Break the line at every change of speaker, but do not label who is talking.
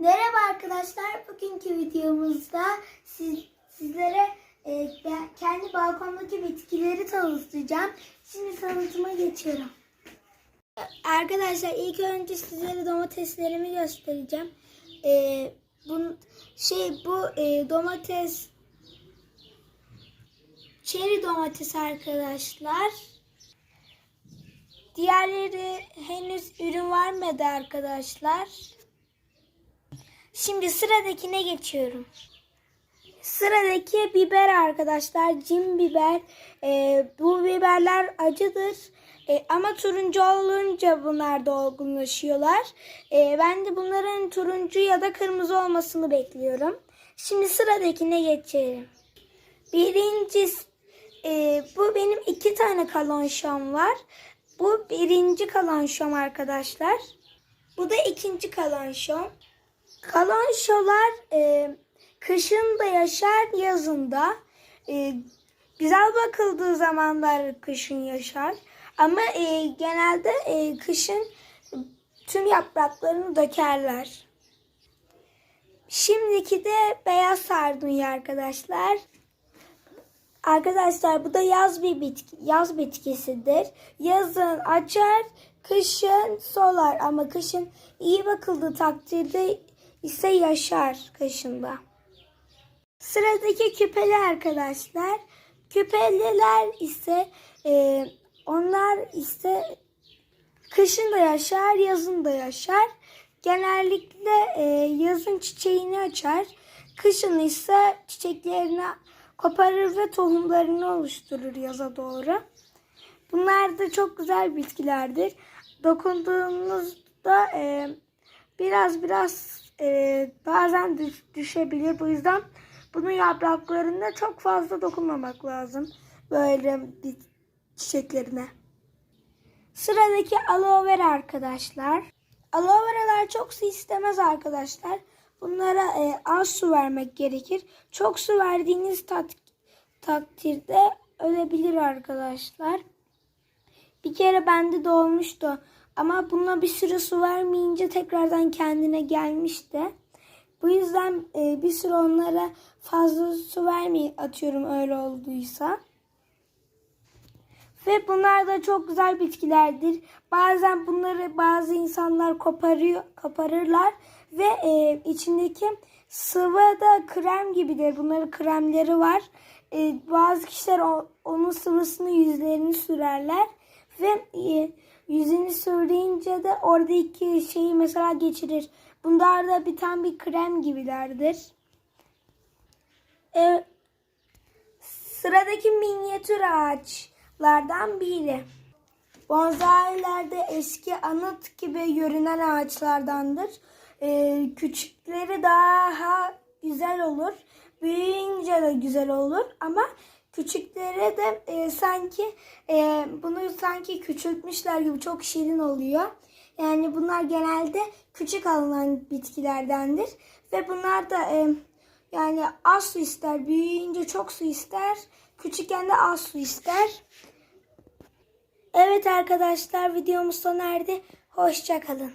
Merhaba arkadaşlar. Bugünkü videomuzda siz, sizlere e, kendi balkondaki bitkileri tanıtacağım. Şimdi tanıtıma geçiyorum. Arkadaşlar ilk önce sizlere domateslerimi göstereceğim. E, bun, şey bu e, domates çeri domates arkadaşlar. Diğerleri henüz ürün vermedi arkadaşlar. Şimdi sıradakine geçiyorum. Sıradaki biber arkadaşlar. Cim biber. Ee, bu biberler acıdır. Ee, ama turuncu olunca bunlar da olgunlaşıyorlar. Ee, ben de bunların turuncu ya da kırmızı olmasını bekliyorum. Şimdi sıradakine geçelim. Birincisi e, bu benim iki tane kalonşom var. Bu birinci kalonşom arkadaşlar. Bu da ikinci kalonşom. Kalonşolar e, kışın da yaşar, yazın da. E, güzel bakıldığı zamanlar kışın yaşar. Ama e, genelde e, kışın tüm yapraklarını dökerler. Şimdiki de beyaz sardunya arkadaşlar. Arkadaşlar bu da yaz bir bitki, yaz bitkisidir. Yazın açar, kışın solar ama kışın iyi bakıldığı takdirde ise yaşar kışında. Sıradaki küpeli arkadaşlar. Küpeliler ise e, onlar ise kışın da yaşar, yazın da yaşar. Genellikle e, yazın çiçeğini açar. Kışın ise çiçeklerini koparır ve tohumlarını oluşturur yaza doğru. Bunlar da çok güzel bitkilerdir. Dokunduğunuzda e, biraz biraz e, bazen düş- düşebilir. Bu yüzden bunun yapraklarına çok fazla dokunmamak lazım. Böyle çiçeklerine. Sıradaki aloe vera arkadaşlar. Aloe veralar çok su istemez arkadaşlar. Bunlara e, az su vermek gerekir. Çok su verdiğiniz tat- takdirde ölebilir arkadaşlar. Bir kere bende de olmuştu. Ama buna bir süre su vermeyince tekrardan kendine gelmişti. Bu yüzden e, bir süre onlara fazla su vermeyi atıyorum öyle olduysa. Ve bunlar da çok güzel bitkilerdir. Bazen bunları bazı insanlar koparıyor, koparırlar ve e, içindeki sıvı da krem gibidir. Bunların kremleri var. E, bazı kişiler o- onun sıvısını yüzlerini sürerler ve e, sürdüğünce de oradaki şeyi mesela geçirir. Bunlar da bir tane bir krem gibilerdir. E, Sıradaki minyatür ağaçlardan biri. Bonsailer de eski anıt gibi görünen ağaçlardandır. Ee, küçükleri daha güzel olur. Büyüyünce de güzel olur ama küçükleri de e, sanki e, bunu sanki küçültmüşler gibi çok şirin oluyor. Yani bunlar genelde küçük alınan bitkilerdendir ve bunlar da e, yani az su ister, büyüyünce çok su ister, küçükken de az su ister. Evet arkadaşlar videomuz sona erdi. Hoşçakalın.